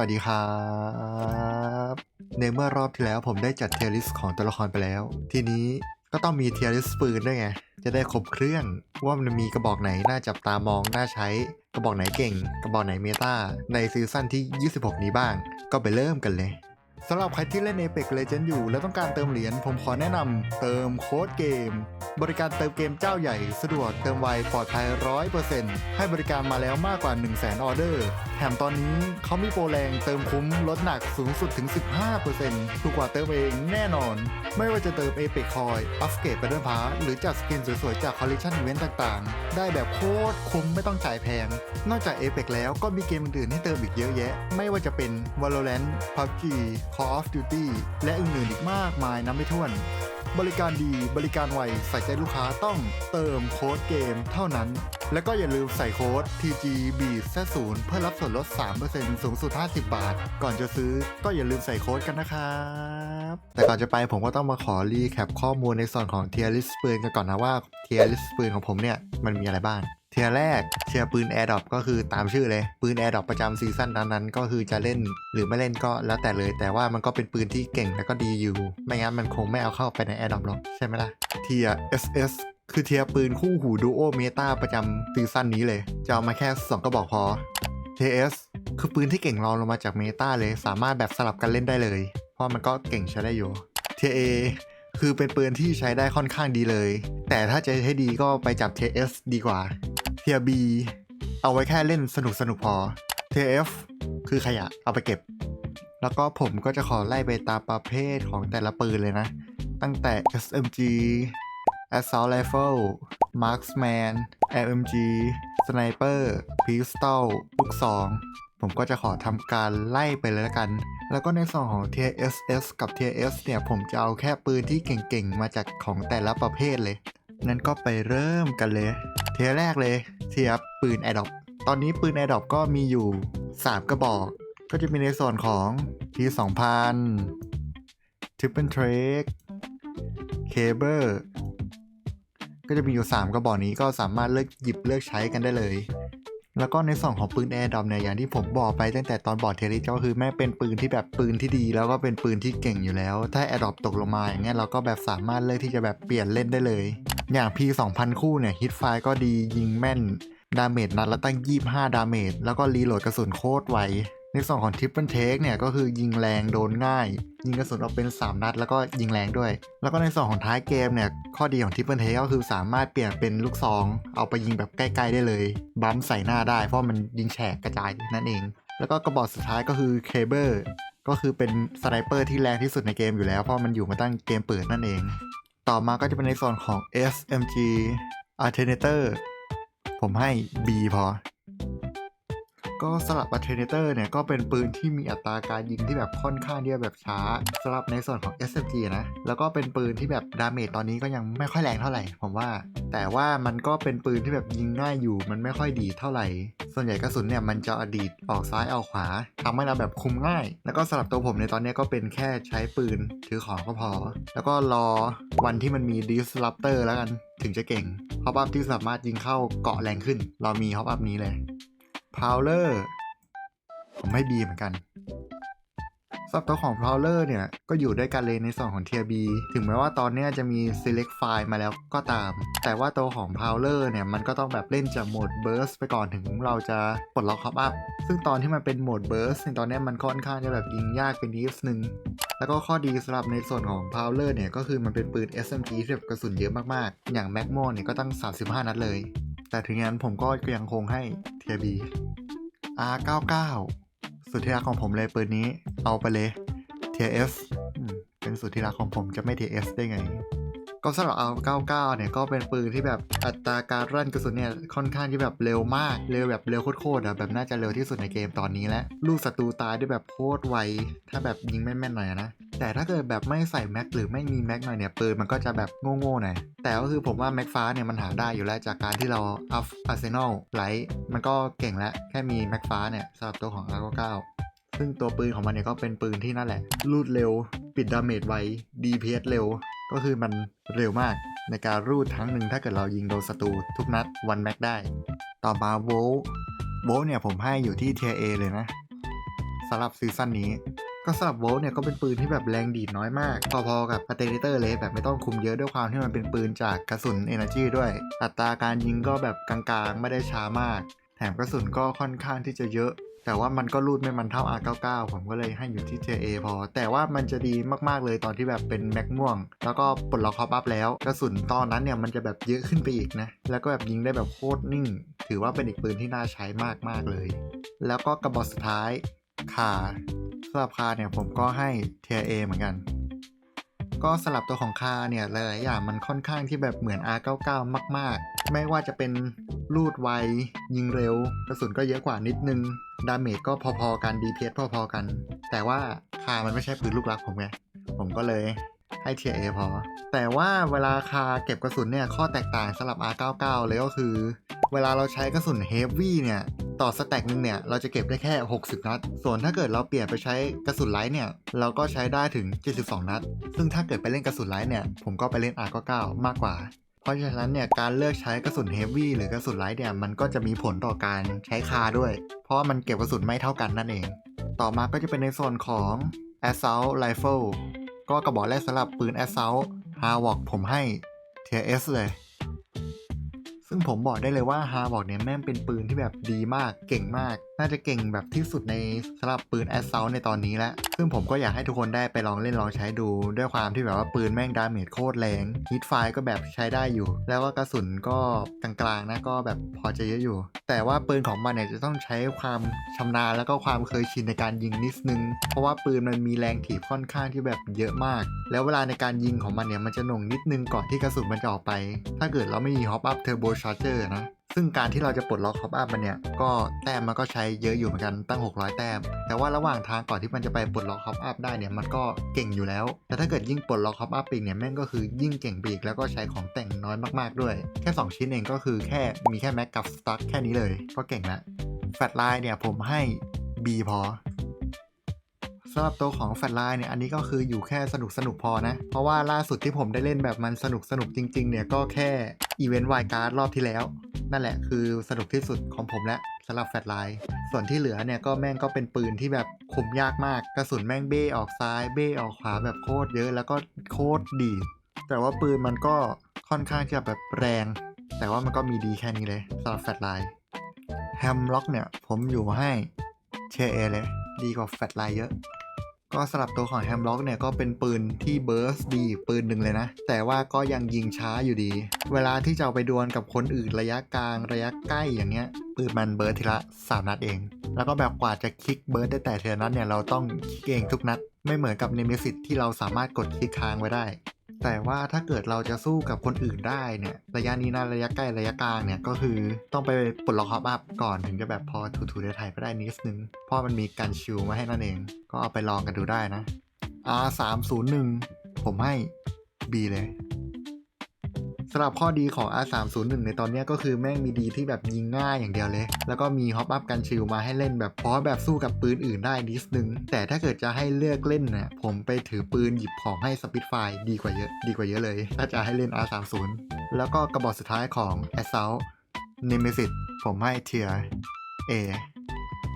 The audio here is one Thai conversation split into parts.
วัสดีครับ ในเมื่อรอบที่แล้วผมได้จัดเทียริสของตัวละครไปแล้ว ทีนี้ก็ต้องมีเทียริสปืนด้วยไง จะได้ครบเครื่อง ว่ามันมีกระบอกไหนน่าจับตามอง น่าใช้ กระบอกไหนเก่ง กระบอกไหนเมตาในซีซั่นที่ 26 นี้บ้าง ก็ไปเริ่มกันเลย สำหรับใครที่เล่น Apex Legends อยู่ และต้องการเติมเหรียญผมขอแนะนำเติมโค้ดเกม บริการเติมเกมเจ้าใหญ่ สะดวกเติมไวปลอดภัย100%ให้บริการมาแล้วมากกว่า 1 0 0 0 0แออเดอร์แถมตอนนี้เขามีโปรแรงเติมคุ้มลดหนักสูงสุดถึง 15%ถูกกว่าเติมเองแน่นอน ไม่ว่าจะเติม Apex Coin อัปเกรดไปด้วยพาหรือจัดสกินสวยๆ จากคอลเลคชันอีเวนต์ต่างๆ ได้แบบโคตรคุ้มไม่ต้องจ่ายแพง นอกจาก Apex แล้วก็มีเกมอื่นให้เติมอีกเยอะแยะ ไม่ว่าจะเป็น Valorant PUBG Call of Duty และอื่นๆอีกมากมายนับไม่ถ้วน บริการดีบริการไวใส่ใจลูกค้าต้องเติมโค้ดเกมเท่านั้น แล้วก็อย่าลืมใส่โค้ด TG b 0 0เพื่อรับส่วนลด 3%สูงสุด 50 บาท ก่อนจะซื้อก็อย่าลืมใส่โค้ดกันนะครับแต่ก่อนจะไปผมก็ต้องมาขอรีแคปข้อมูลในส่วนของเทียริสปืนกันก่อนนะว่าเทียริสปืนของผมเนี่ยมันมีอะไรบ้าง ทียร์แรกเทียร์ปืน a อ r d r o p ก็คือตามชื่อเลย ปืน a อ r d r o p ประจำซีซั่นนั้นๆก็คือจะเล่นหรือไม่เล่นก็แล้วแต่เลย แต่ว่ามันก็เป็นปืนที่เก่งและก็ดีอยู่ ไม่งั้นมันคงไม่เอาเข้าไปใน a อ r d r o p หรอกใช่ไหมล่ะเทียร์ SS คือเทียร์ปืนคู่หูดูโอเมตาประจำซีซั่นนี้เลย จะเอามาแค่ 2 กระบอกพอ TS คือปืนที่เก่งรองลงมาจากเมตาเลย สามารถแบบสลับกันเล่นได้เลย เพราะมันก็เก่งใช้ได้อยู่ TA คือเป็นปืนที่ใช้ได้ค่อนข้างดีเลย แต่ถ้าจะให้ดีก็ไปจับ TS ดีกว่า TB เอาไว้แค่เล่นสนุกสนุกพอ TF คือขยะเอาไปเก็บ แล้วก็ผมก็จะขอไล่ไปตามประเภทของแต่ละปืนเลยนะ ตั้งแต่ SMG Assault Rifle Marksman LMG Sniper Pistol ลูกซองผมก็จะขอทำการไล่ไปเลยละกัน แล้วก็ในส่วนของ TSS กับ TS เนี่ย ผมจะเอาแค่ปืนที่เก่งๆ มาจากของแต่ละประเภทเลย นั้นก็ไปเริ่มกันเลย เทียแรกเลย เทียร์ปืน a d o p ตอนนี้ปืน a d o p ก็มีอยู่ 3 กระบอก ก็จะมีในส่วนของ T2000 Triple Track Caber ก็จะมีอยู่ 3 กระบอกนี้ก็สามารถเลือกหยิบเลือกใช้กันได้เลย แล้วก็ในส่วนของปืนแอร์ดอมเนี่ยอย่างที่ผมบอกไปตั้งแต่ตอนบอร์ดเทลิก็คือแม่เป็นปืนที่แบบปืนที่ดี แล้วก็เป็นปืนที่เก่งอยู่แล้ว ถ้าแอร์ดอปตกลงมาอย่างเงี้ยเราก็แบบสามารถเลือกที่จะแบบเปลี่ยนเล่นได้เลย อย่าง P 2 0 0 0 คู่เนี่ยฮิตไฟก็ดียิงแม่น ดาเมจนัดละตั้ง 25 ดาเมจแล้วก็รีโหลดกระสุนโคตรไวในส่วนของทิปเปิลเทคเนี่ยก็คือยิงแรงโดนง่าย ยิงกระสุนออกเป็น 3 นัด แล้วก็ยิงแรงด้วย แล้วก็ในส่วนของท้ายเกมเนี่ย ข้อดีของทิปเปิลเทคก็คือสามารถเปลี่ยนเป็นลูกซอง เอาไปยิงแบบใกล้ ๆ ได้เลย บัมใส่หน้าได้เพราะมันยิงแฉกกระจายนั่นเอง แล้วก็กระบอกสุดท้ายก็คือเคเบิลก็คือเป็นสไนเปอร์ที่แรงที่สุดในเกมอยู่แล้วเพราะมันอยู่มาตั้งเกมเปิดนั่นเอง ต่อมาก็จะเป็นในส่วนของ SMG Alternator ผมให้ B พอ ก็สลับ Alternator เนี่ยก็เป็นปืนที่มีอัตราการยิงที่แบบค่อนข้างที่จะแบบช้าสำหรับในส่วนของ SMG นะ แล้วก็เป็นปืนที่แบบดาเมจตอนนี้ก็ยังไม่ค่อยแรงเท่าไหร่ ผมว่า แต่ว่ามันก็เป็นปืนที่แบบยิงง่ายอยู่ มันไม่ค่อยดีเท่าไหร่ ส่วนใหญ่กระสุนเนี่ยมันจะอดีตออกซ้ายออกขวาทำให้เราแบบคุมง่าย แล้วก็สำหรับตัวผมในตอนนี้ก็เป็นแค่ใช้ปืนถือของก็พอ แล้วก็รอวันที่มันมี Disruptor แล้วกันถึงจะเก่งฮอปอัพที่สามารถยิงเข้าเกาะแรงขึ้น เรามีฮอปอัพนี้เลยพาวเลอร์ผมให้บีเหมือนกัน สับตัวของ Prowler เนี่ย ก็อยู่ด้วยกันเลยในส่วนของ Tier B ถึงแม้ว่าตอนนี้จะมี Select File มาแล้วก็ตาม แต่ว่าตัวของ Prowler เนี่ย มันก็ต้องแบบเล่นจากโหมด Burst ไปก่อนถึงเราจะปลดล็อกฮอปอัพซึ่งตอนที่มันเป็นโหมด Burst ในตอนนี้มันค่อนข้างจะแบบยิงยากเป็นนิดนึงแล้วก็ข้อดีสำหรับในส่วนของ Prowler เนี่ย ก็คือมันเป็นปืน SMG ที่แบบกระสุนเยอะมากๆ อย่าง Magmo เนี่ยก็ตั้ง 35 นัดเลย แต่ถึงอย่างนั้นผมก็ยังคงให้ Tier B R99 สุดที่รักของผมเลยปืนนี้ เอาไปเลย TS เป็นสุดที่รักของผมจะไม่ TS ได้ไง ก็สำหรับเอา99เนี่ยก็เป็นปืนที่แบบอัตราการรั่นกระสุนเนี่ยค่อนข้างที่แบบเร็วมาก เร็วแบบเร็วโคตรๆอะแบบน่าจะเร็วที่สุดในเกมตอนนี้แล้วลูกศัตรูตายได้แบบโคตรไวถ้าแบบยิงแม่นๆหน่อยนะ แต่ถ้าเกิดแบบไม่ใส่แม็กหรือไม่มีแม็กหน่อยเนี่ยปืนมันก็จะแบบโง่ๆหน่อยแต่ก็คือผมว่าแม็กฟ้าเนี่ยมันหาได้อยู่แล้วจากการที่เราอัพอาร์เซนอลไลท์มันก็เก่งแล้วแค่มีแม็กฟ้าเนี่ยสำหรับตัวของ R99 ซึ่งตัวปืนของมันเนี่ยก็เป็นปืนที่นั่นแหละรูดเร็ว ปิดดาเมจไว DPS เร็ว ก็คือมันเร็วมากในการรูดทั้งหนึ่งถ้าเกิดเรายิงโดนศัตรูทุกนัดวันแม็กได้ ต่อมาโวลโวลเนี่ยผมให้อยู่ที่เทียเอเลยนะสำหรับซีซั่นนี้ ก็สำหรับโวลต์เนี่ยก็เป็นปืนที่แบบแรงดีดน้อยมาก พอๆกับ a เต r เตอร์เลยแบบไม่ต้องคุมเยอะด้วยความที่มันเป็นปืนจากกระสุน Energy ด้วย อัตราการยิงก็แบบกลางๆ ไม่ได้ช้ามาก แถมกระสุนก็ค่อนข้างที่จะเยอะ แต่ว่ามันก็รูดไม่มันเท่า R99 ผมก็เลยให้อยู่ที่ JA พอ แต่ว่ามันจะดีมากๆเลยตอนที่แบบเป็นแม็กม่วง แล้วก็ปลดล็อกคอปอัพแล้ว กระสุนตอนนั้นเนี่ยมันจะแบบเยอะขึ้นไปอีกนะ แล้วก็แบบยิงได้แบบโคตรนิ่ง ถือว่าเป็นอีกปืนที่น่าใช้มากๆเลย แล้วก็กระบอกสุดท้าย คาสำหรับคาเนี่ยผมก็ให้เทียเหมือนกัน ก็สลับตัวของคาเนี่ยหลายๆอย่างมันค่อนข้างที่แบบเหมือน R99 มาก ๆ ไม่ว่าจะเป็นลูดไวยิงเร็ว กระสุนก็เยอะกว่านิดนึง ดาเมจก็พอๆกัน DPS พอๆกัน แต่ว่าคามันไม่ใช่ปืนลูกรักผมไง ผมก็เลย ให้ TIA พอ แต่ว่าเวลาคาเก็บกระสุนเนี่ย ข้อแตกต่างสำหรับ R99 เลยก็คือ เวลาเราใช้กระสุน Heavy เนี่ย ต่อสแต็กนึงเนี่ย เราจะเก็บได้แค่ 60 นัด ส่วนถ้าเกิดเราเปลี่ยนไปใช้กระสุนไลท์เนี่ย เราก็ใช้ได้ถึง 72 นัด ซึ่งถ้าเกิดไปเล่นกระสุนไลท์เนี่ย ผมก็ไปเล่น R99 มากกว่าเพราะฉะนั้นเนี่ยการเลือกใช้กระสุน Heavy หรือกระสุนไลท์เนี่ยมันก็จะมีผลต่อการใช้คาด้วย เพราะว่ามันเก็บกระสุนไม่เท่ากันนั่นเอง ต่อมาก็จะเป็นในส่วนของ Assault Rifle ก็กระบอกแรกสำหรับปืนแอซเซิลฮาวกผมให้ Tier S เลย ซึ่งผมบอกได้เลยว่า h a r v a r d เนี่ยแม่งเป็นปืนที่แบบดีมากเก่งมาก น่าจะเก่งแบบที่สุดในสำหรับปืน Assault ในตอนนี้แล้วซึ่งผมก็อยากให้ทุกคนได้ไปลองเล่นลองใช้ดู ด้วยความที่แบบว่าปืนแม่งดาเมจโคตรแรงฮิตไฟก็แบบใช้ได้อยู่ แล้วก็กระสุนก็กลางๆนะก็แบบพอจะเยอะอยู่ แต่ว่าปืนของมันเนี่ยจะต้องใช้ความชำนาญแล้วก็ความเคยชินในการยิงนิดนึง เพราะว่าปืนมันมีแรงถีบค่อนข้างที่แบบเยอะมาก แล้วเวลาในการยิงของมันเนี่ยมันจะหน่วงนิดนึงก่อนที่กระสุนมันจะออกไป ถ้าเกิดเราไม่มี Hop Up Turbo Charger นะ ซึ่งการที่เราจะปลดล็อก Hop Up มันเนี่ย ก็แต้มมันก็ใช้เยอะอยู่เหมือนกันตั้ง 600 แต้ม แต่ว่าระหว่างทางก่อนที่มันจะไปปลดล็อก Hop Up ได้เนี่ยมันก็เก่งอยู่แล้ว แต่ถ้าเกิดยิ่งปลดล็อก Hop Up อีกเนี่ยแม่งก็คือยิ่งเก่งปีกแล้วก็ใช้ของแต่งน้อยมากๆด้วย แค่ 2 ชิ้นเองก็คือแค่มีแค่แม็กกับสตั๊กแค่นี้เลย ก็เก่งล้วแฟลชไลน์เนี่ยผมให้ B พอสำหรับตัวของแฟลชไลน์เนี่ยอันนี้ก็คืออยู่แค่สนุกสนุกพอนะ เพราะว่าล่าสุดที่ผมได้เล่นแบบมันสนุกสนุกจริง ๆ เนี่ยก็แค่ อีเวนต์วายการ์ดรอบที่แล้ว นั่นแหละคือสนุกที่สุดของผมและสำหรับแฟลไลน์ส่วนที่เหลือเนี่ยก็แม่งก็เป็นปืนที่แบบคุมยากมาก กระสุนแม่งเบ้ออกซ้ายเบ้ออกขวาแบบโคตรเยอะแล้วก็โคตรดี แต่ว่าปืนมันก็ค่อนข้างจะแบบแรง แต่ว่ามันก็มีดีแค่นี้เลยสำหรับแฟลไลน์แฮมล็อกเนี่ยผมอยู่ให้เชเอเลย ดีกว่าแฟลไลน์เยอะ ก็สำหรับตัวของแฮมล็อกเนี่ยก็เป็นปืนที่เบิร์สดีปืนหนึ่งเลยนะ แต่ว่าก็ยังยิงช้าอยู่ดี เวลาที่จะเอาไปดวลกับคนอื่นระยะกลางระยะใกล้อย่างเงี้ยปืนมันเบิร์สทีละสามนัดเอง แล้วก็แบบกว่าจะคลิกเบิร์สได้แต่เทละนัดเนี่ยเราต้องคลิกเองทุกนัด ไม่เหมือนกับเนมิสิตที่เราสามารถกดคลิกค้างไว้ได้ แต่ว่าถ้าเกิดเราจะสู้กับคนอื่นได้เนี่ยระยะนี้นะระยะใกล้ระยะกลางเนี่ยก็คือต้องไปปลดล็อกฮอปอัพก่อนถึงจะแบบพอถูๆได้ไทยไปได้นิดนึงเพราะมันมีการชิวมาให้นั่นเอง ก็เอาไปลองกันดูได้นะ R 3 0 1ผมให้ B เลยำหรับข้อดีของ R 3 0 1 ในตอนนี้ก็คือแม่งมีดีที่แบบยิงง่ายอย่างเดียวเลย แล้วก็มีฮอปอัพกันชิลมาให้เล่นแบบเพราะแบบสู้กับปืนอื่นได้นิดนึง แต่ถ้าเกิดจะให้เลือกเล่นเนี่ยผมไปถือปืนหยิบของให้สปิดไฟดีกว่าเยอะ ดีกว่าเยอะเลย ถ้าจะให้เล่น R 3 0 แล้วก็กระบอกสุดท้ายของ Assault Nemesis ผมให้เทีย A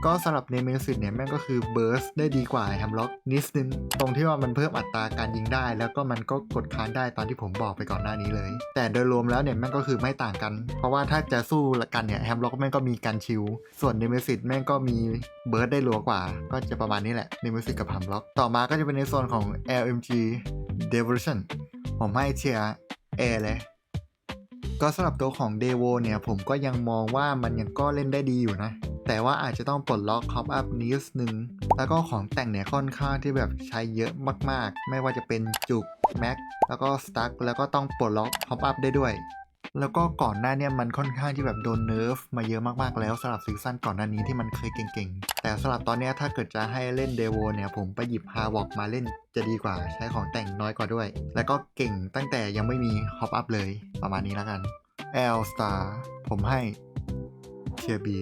ก็สำหรับ Nemesis เนี่ยแม่งก็คือ burst ได้ดีกว่า Hamlock นิดนึงตรงที่ว่ามันเพิ่มอัตราการยิงได้ แล้วก็มันก็กดค้างได้ตอนที่ผมบอกไปก่อนหน้านี้เลย แต่โดยรวมแล้วเนี่ยแม่งก็คือไม่ต่างกัน เพราะว่าถ้าจะสู้กันเนี่ย Hamlock แม่งก็มีการชิลส่วน Nemesis แม่งก็มี burst ได้รัวกว่า ก็จะประมาณนี้แหละ Nemesis กับ Hamlock ต่อมาก็จะเป็นในส่วนของ LMG Devolution ผมให้เทีย A เลยก็สำหรับตัวของ d e v o เนี่ยผมก็ยังมองว่ามันยังก็เล่นได้ดีอยู่นะ แต่ว่าอาจจะต้องปลดล็อกคอปอัพนิดนึง แล้วก็ของแต่งเนี่ยค่อนข้างที่แบบใช้เยอะมากๆ ไม่ว่าจะเป็นจุกแม็กแล้วก็สตั๊กแล้วก็ต้องปลดล็อกคอปอัพได้ด้วย แล้วก็ก่อนหน้าเนี่ยมันค่อนข้างที่แบบโดนเนิร์ฟมาเยอะมากๆแล้วสำหรับซีซั่นก่อนหน้านี้ที่มันเคยเก่งๆ แต่สำหรับตอนนี้ถ้าเกิดจะให้เล่นเดโวเนี่ยผมไปหยิบฮาวอกมาเล่นจะดีกว่าใช้ของแต่งน้อยกว่าด้วย แล้วก็เก่งตั้งแต่ยังไม่มีฮอปอัพเลยประมาณนี้แล้วกัน L Star ผมให้เทียบี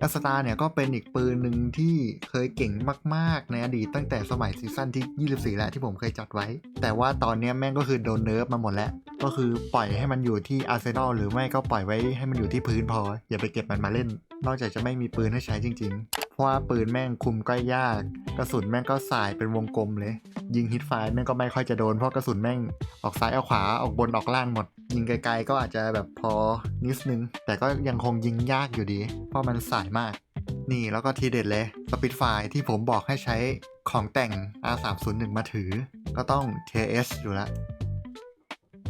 ดัสตาเนี่ยก็เป็นอีกปืนหนึ่งที่เคยเก่งมากๆ ในอดีตตั้งแต่สมัยซีซั่นที่ 24 แล้วที่ผมเคยจัดไว้ แต่ว่าตอนนี้แม่งก็คือโดนเนิร์ฟมาหมดแล้ว ก็คือปล่อยให้มันอยู่ที่อาร์เซนอลหรือไม่ก็ปล่อยไว้ให้มันอยู่ที่พื้นพอ อย่าไปเก็บมันมาเล่น นอกจากจะไม่มีปืนให้ใช้จริง ๆ ว่าปืนแม่งคุมก็ยาก กระสุนแม่งก็สายเป็นวงกลมเลย ยิงฮิตไฟร์แม่งก็ไม่ค่อยจะโดนเพราะกระสุนแม่งออกซ้ายออกขวาออกบนออกล่างหมด ยิงไกลๆก็อาจจะแบบพอนิดนึง แต่ก็ยังคงยิงยากอยู่ดี เพราะมันสายมาก นี่แล้วก็ทีเด็ดเลยสปิดไฟที่ผมบอกให้ใช้ของแต่ง R301 มาถือ ก็ต้อง TS อยู่แล้ว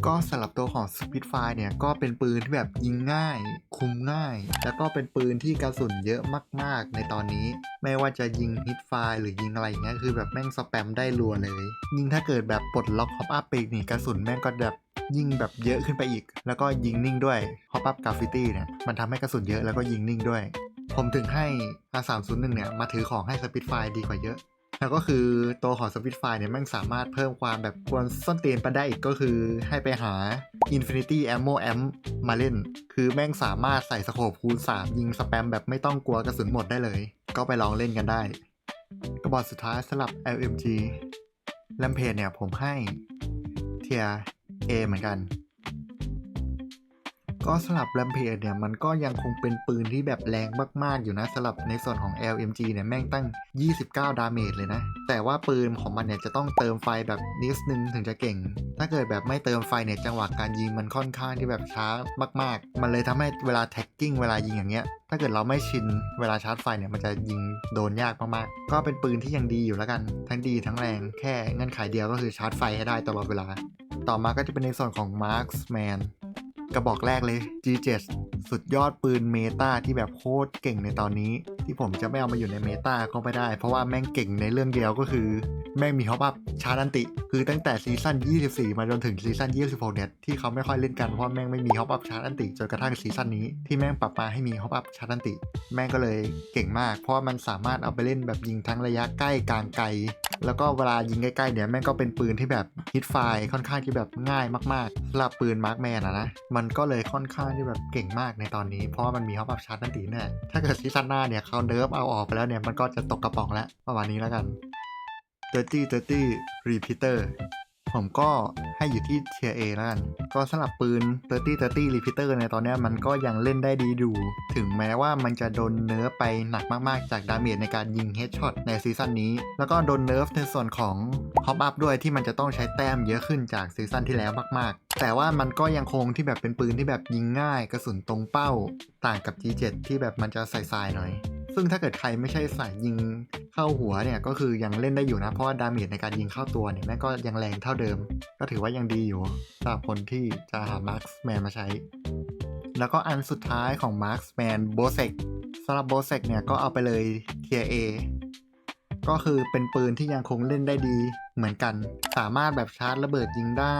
ก็สำหรับตัวของ Spitfire เนี่ยก็เป็นปืนที่แบบยิงง่าย คุมง่าย แล้วก็เป็นปืนที่กระสุนเยอะมาก ๆ ในตอนนี้ ไม่ว่าจะยิงฮิตไฟหรือยิงอะไรอย่างเงี้ยคือแบบแม่งสแปมได้รัวเลย ยิงถ้าเกิดแบบปลดล็อกฮอปอัพไปอีกนี่กระสุนแม่งก็แบบยิงแบบเยอะขึ้นไปอีก แล้วก็ยิงนิ่งด้วยฮอปอัพกราฟิตี้เนี่ยมันทำให้กระสุนเยอะแล้วก็ยิงนิ่งด้วย ผมถึงให้ R301 เนี่ยมาถือของให้ Spitfire ดีกว่าเยอะ แล้วก็คือตัวของ Spitfire เนี่ยแม่งสามารถเพิ่มความแบบกวนส้นเตียนไปได้อีกก็คือให้ไปหา Infinity Ammo Amp มาเล่น คือแม่งสามารถใส่สโคปคูณ 3 ยิงสแปมแบบไม่ต้องกลัวกระสุนหมดได้เลย ก็ไปลองเล่นกันได้ กระบอกสุดท้ายสำหรับ LMG แลมเพจเนี่ยผมให้เทีย A เหมือนกัน ก็สำหรับ Rampage เนี่ยมันก็ยังคงเป็นปืนที่แบบแรงมากๆอยู่นะสำหรับในส่วนของ LMG เนี่ยแม่งตั้ง 29 ดาเมจเลยนะ แต่ว่าปืนของมันเนี่ยจะต้องเติมไฟแบบนิดนึงถึงจะเก่ง ถ้าเกิดแบบไม่เติมไฟเนี่ยจังหวะการยิงมันค่อนข้างที่แบบช้ามาก ๆ มันเลยทำให้เวลาแท็กกิ้งเวลายิงอย่างเงี้ยถ้าเกิดเราไม่ชินเวลาชาร์จไฟเนี่ยมันจะยิงโดนยากมากๆ ก็เป็นปืนที่ยังดีอยู่แล้วกัน ทั้งดีทั้งแรงแค่เงื่อนไขเดียวก็คือชาร์จไฟให้ได้ตลอดเวลา ต่อมาก็จะเป็นในส่วนของ Marksman กระบอกแรกเลย G7 สุดยอดปืนเมตาที่แบบโคตรเก่งในตอนนี้ ที่ผมจะไม่เอามาอยู่ในเมตาก็ไม่ได้ เพราะว่าแม่งเก่งในเรื่องเดียวก็คือ แม่งมีฮอปอัพชาร์ดันติ คือตั้งแต่ซีซั่น 24 มาจนถึงซีซั่น 26 เนี่ย ที่เขาไม่ค่อยเล่นกันเพราะแม่งไม่มีฮอปอัพชาร์ดันติจนกระทั่งซีซั่นนี้ที่แม่งปรับมาให้มีฮอปอัพชาร์ดันติ แม่งก็เลยเก่งมาก เพราะว่ามันสามารถเอาไปเล่นแบบยิงทั้งระยะใกล้กลางไกลแล้วก็เวลายิงใกล้ๆเนี่ยแม่งก็เป็นปืนที่แบบฮิตไฟค่อนข้างที่แบบง่ายมากๆสำหรับปืนมาร์กแมนอะนะมันก็เลยค่อนข้างที่แบบเก่งมากในตอนนี้ เพราะว่ามันมีฮอปอัพชาร์ตนั่นตีแน่ถ้าเกิดซีซั่นหน้าเนี่ยเขาเนิร์ฟเอาออกไปแล้วเนี่ยมันก็จะตกกระป๋องแล้วประมาณนี้แล้วกัน30 30 repeater ผมก็ให้อยู่ที่เทีย A แล้วกัน ก็สำหรับปืน 30 30 repeater ในตอนนี้มันก็ยังเล่นได้ดีอยู่ ถึงแม้ว่ามันจะโดนเนิร์ฟไปหนักมากๆ จากดาเมจในการยิงเฮดช็อตในซีซั่นนี้ แล้วก็โดนเนิร์ฟในส่วนของฮอปอัพด้วยที่มันจะต้องใช้แต้มเยอะขึ้นจากซีซั่นที่แล้วมากๆ แต่ว่ามันก็ยังคงที่แบบเป็นปืนที่แบบยิงง่าย กระสุนตรงเป้า ต่างกับ G7 ที่แบบมันจะใส่ๆหน่อย ซึ่งถ้าเกิดใครไม่ใช่สายยิงเข้าหัวเนี่ยก็คือยังเล่นได้อยู่นะ เพราะว่าดาเมจในการยิงเข้าตัวเนี่ยแม่ก็ยังแรงเท่าเดิม ก็ถือว่ายังดีอยู่สำหรับคนที่จะหามาร์คแมนมาใช้ แล้วก็อันสุดท้ายของมาร์คแมนโบเซกสำหรับโบเซกเนี่ยก็เอาไปเลยเทียเอก็คือเป็นปืนที่ยังคงเล่นได้ดีเหมือนกัน สามารถแบบชาร์จระเบิดยิงได้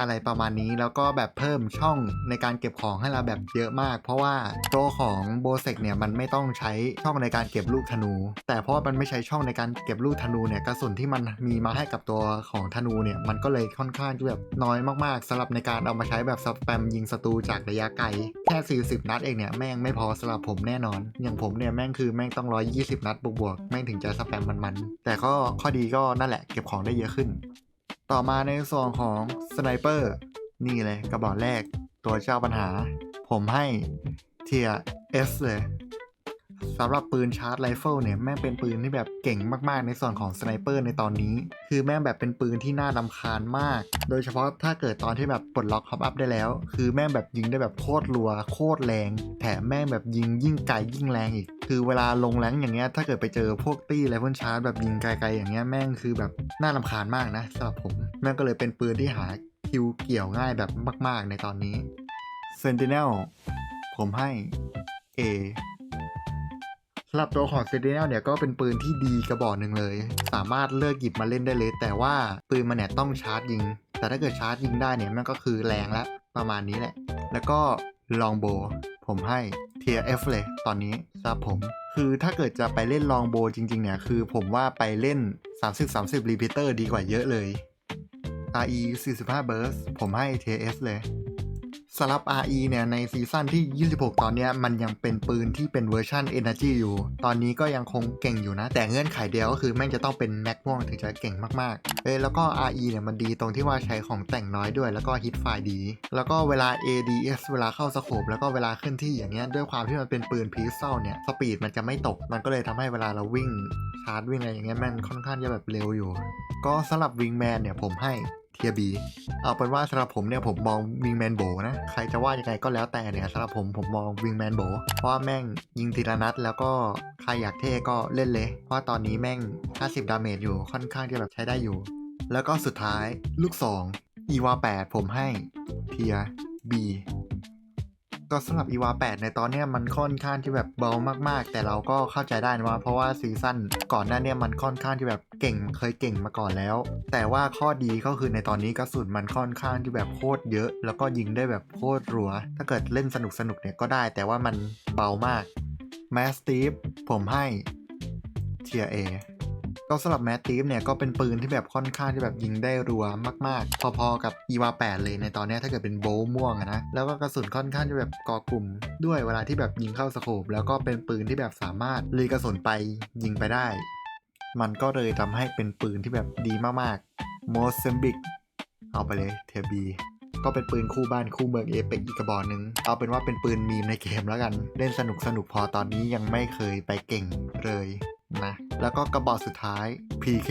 อะไรประมาณนี้แล้วก็แบบเพิ่มช่องในการเก็บของให้เราแบบเยอะมาก เพราะว่าตัวของโบเซกเนี่ยมันไม่ต้องใช้ช่องในการเก็บลูกธนู แต่เพราะว่ามันไม่ใช้ช่องในการเก็บลูกธนูเนี่ยกระสุนที่มันมีมาให้กับตัวของธนูเนี่ยมันก็เลยค่อนข้างที่แบบน้อยมากๆสำหรับในการเอามาใช้แบบสแปมยิงศัตรูจากระยะไกลแค่40 นัดเองเนี่ยแม่งไม่พอสำหรับผมแน่นอน อย่างผมเนี่ยแม่งคือแม่งต้อง 120 นัดบวกๆแม่งถึงจะสแปมมันๆแต่ก็ข้อดีก็นั่นแหละเก็บของได้เยอะขึ้น ต่อมาในส่วนของสไนเปอร์นี่เลยกระบอกแรกตัวเจ้าปัญหา ผมให้เทียเอสเลย สำหรับปืนชาร์จไรเฟิลเนี่ยแม่งเป็นปืนที่แบบเก่งมากๆ ในส่วนของสไนเปอร์ในตอนนี้ คือแม่งแบบเป็นปืนที่น่ารำคาญมาก โดยเฉพาะถ้าเกิดตอนที่แบบปลดล็อกฮอปอัพได้แล้ว คือแม่งแบบยิงได้แบบโคตรรัว โคตรแรง แถมแม่งแบบยิงยิ่งไกลยิ่งแรงอีก คือเวลาลงแรงอย่างเงี้ยถ้าเกิดไปเจอพวกตี้ไรเฟิลชาร์จแบบยิงไกลๆอย่างเงี้ยแม่งคือแบบน่ารำคาญมากนะสำหรับผมแม่งก็เลยเป็นปืนที่หาคิวเกี่ยวง่ายแบบมาก ๆ ในตอนนี้ Sentinel ผมให้ A สำหรับตัวของ Sentinel เนี่ยก็เป็นปืนที่ดีกระบอกหนึ่งเลย สามารถเลือกหยิบมาเล่นได้เลย แต่ว่าปืนมันเนี่ยต้องชาร์จยิง แต่ถ้าเกิดชาร์จยิงได้เนี่ยมันก็คือแรงละประมาณนี้แหละ แล้วก็ลองโบ ผมให้ Tier F เลย ตอนนี้สำหรับผม คือถ้าเกิดจะไปเล่นลองโบจริงๆเนี่ยคือผมว่าไปเล่น 30-30 repeater ดีกว่าเยอะเลย RE 45 burst ผมให้ TS เลย สำหรับ RE เนี่ยในซีซั่นที่ 26 ตอนนี้มันยังเป็นปืนที่เป็นเวอร์ชัน Energy อยู่ ตอนนี้ก็ยังคงเก่งอยู่นะ แต่เงื่อนไขเดียวก็คือแม่งจะต้องเป็นแม็กม่วงถึงจะเก่งมากๆ เอ้แล้วก็ RE เนี่ยมันดีตรงที่ว่าใช้ของแต่งน้อยด้วย แล้วก็ฮิตไฟดี แล้วก็เวลา ADS เวลาเข้าสโคปแล้วก็เวลาขึ้นที่อย่างเงี้ยด้วยความที่มันเป็นปืนพีซเซลเนี่ยสปีดมันจะไม่ตก มันก็เลยทำให้เวลาเราวิ่งชาร์จวิ่งอะไรอย่างเงี้ยแม่งค่อนข้างจะแบบเร็วอยู่ ก็สำหรับวิงแมนเนี่ยผมให้ ทียบีเอาเป็นว่าสำหรับผมเนี่ยผมมองวิงแมนโบนะใครจะว่ายังไงก็แล้วแต่เนี่ยสำหรับผมผมมองวิงแมนโบเพราะว่าแม่งยิงทีละนัดแล้วก็ใครอยากเท่ก็เล่นเลย เพราะว่าตอนนี้แม่ง 50 ดาเมจอยู่ค่อนข้างที่แบบใช้ได้อยู่ แล้วก็สุดท้ายลูก 2 อีวา8ผมให้เทียบี ก็สำหรับอีวา8ในตอนเนี้ยมันค่อนข้างที่แบบเบามากๆ แต่เราก็เข้าใจได้นะว่าเพราะว่าซีซั่นก่อนหน้าเนี้มันค่อนข้างที่แบบเก่งเคยเก่งมาก่อนแล้ว แต่ว่าข้อดีก็คือในตอนนี้กระสุนมันค่อนข้างที่แบบโคตรเยอะ แล้วก็ยิงได้แบบโคตรรัว ถ้าเกิดเล่นสนุกสนุกๆเนี่ยก็ได้ แต่ว่ามันเบามากแมสตีฟผมให้เทียเอ ก็สำหรับแมตติฟเนี่ยก็เป็นปืนที่แบบค่อนข้างที่แบบยิงได้รัวมาก ๆ พอๆกับอีวา8เลยในตอนนี้ถ้าเกิดเป็นโบม่วงนะแล้วก็กระสุนค่อนข้างที่แบบก่อกลุ่ม ด้วยเวลาที่แบบยิงเข้าสโคปแล้วก็เป็นปืนที่แบบสามารถรีกระสุนไปยิงไปได้ มันก็เลยทำให้เป็นปืนที่แบบดีมากๆโมเซมบิกเอาไปเลยเทบีก็เป็นปืนคู่บ้านคู่เมืองเอเปกอีกกระบอกหนึ่งเอาเป็นว่าเป็นปืนมีมในเกมแล้วกัน เล่นสนุกสนุกพอตอนนี้ยังไม่เคยไปเก่งเลย นะ แล้วก็กระบอกสุดท้าย PK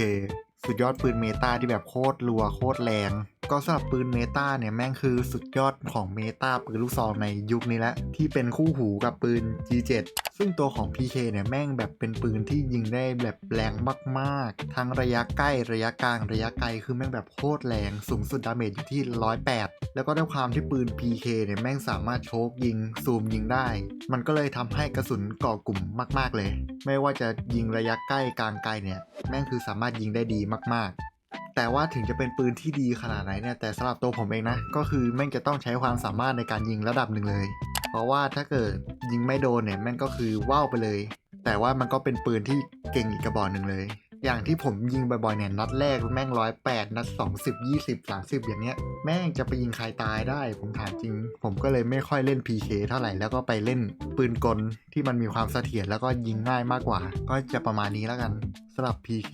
สุดยอดปืนเมตาที่แบบโคตรรัวโคตรแรง ก็สำหรับปืนเมตาเนี่ยแม่งคือสุดยอดของเมตาปืนลูกซองในยุคนี้และ ที่เป็นคู่หูกับปืน G7 ซึ่งตัวของ PK เนี่ยแม่งแบบเป็นปืนที่ยิงได้แบบแรงมากๆ ทั้งระยะใกล้ระยะกลางระยะไกลคือแม่งแบบโคตรแรงสูงสุดดาเมจอยู่ที่ 108 แล้วก็ด้วยความที่ปืน PK เนี่ยแม่งสามารถโชกยิงซูมยิงได้ มันก็เลยทำให้กระสุนก่อกลุ่มมาก ๆเลย ไม่ว่าจะยิงระยะใกล้กลางไกลเนี่ยแม่งคือสามารถยิงได้ดีมากๆ แต่ว่าถึงจะเป็นปืนที่ดีขนาดไหนเนี่ยแต่สำหรับตัวผมเองนะ ก็คือแม่งจะต้องใช้ความสามารถในการยิงระดับหนึ่งเลย เพราะว่าถ้าเกิดยิงไม่โดนเนี่ยแม่งก็คือว่าวไปเลย แต่ว่ามันก็เป็นปืนที่เก่งอีกกระบอกหนึ่งเลย อย่างที่ผมยิงบ่อยๆเนี่ยนัดแรกแม่งร้อยแปดนัดสองสิบยี่สิบสามสิบอย่างเงี้ย แม่งจะไปยิงใครตายได้ ผมถามจริง ผมก็เลยไม่ค่อยเล่น PK เท่าไหร่แล้วก็ไปเล่นปืนกลที่มันมีความเสถียรแล้วก็ยิงง่ายมากกว่า ก็จะประมาณนี้แล้วกันสำหรับ PK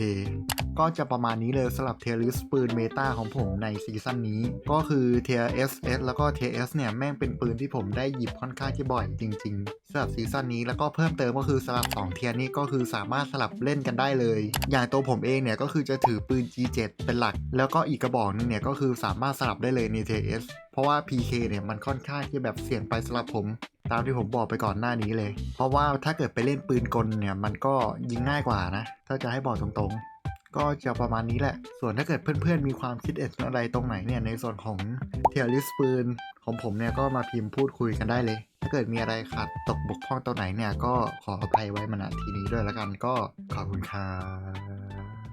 ก็จะประมาณนี้เลยสำหรับเทียริสปืนเมตาของผมในซีซั่นนี้ ก็คือเทีย SS แล้วก็เทีย S เนี่ยแม่งเป็นปืนที่ผมได้หยิบค่อนข้างที่บ่อยจริงๆสำหรับซีซั่นนี้แล้วก็เพิ่มเติมก็คือสลับ2เทียนี้ก็คือสามารถสลับเล่นกันได้เลย อย่างตัวผมเองเนี่ยก็คือจะถือปืน G7 เป็นหลัก แล้วก็อีกกระบอกนึงเนี่ยก็คือสามารถสลับได้เลยในเทีย S เพราะว่า PK เนี่ยมันค่อนข้างที่แบบเสี่ยงไปสำหรับผมตามที่ผมบอกไปก่อนหน้านี้เลย เพราะว่าถ้าเกิดไปเล่นปืนกลเนี่ย มันก็ยิงง่ายกว่านะ ถ้าจะให้บอกตรงๆ ก็จะประมาณนี้แหละ ส่วนถ้าเกิดเพื่อนๆ มีความคิดเห็นอะไรตรงไหนเนี่ย ในส่วนของเทียริสปืนของผมเนี่ยก็มาพิมพ์พูดคุยกันได้เลย ถ้าเกิดมีอะไรขาดตกบกพร่องตรงไหนเนี่ย ก็ขออภัยไว้มาณทีนี้ด้วยแล้วกันก็ขอบคุณครับ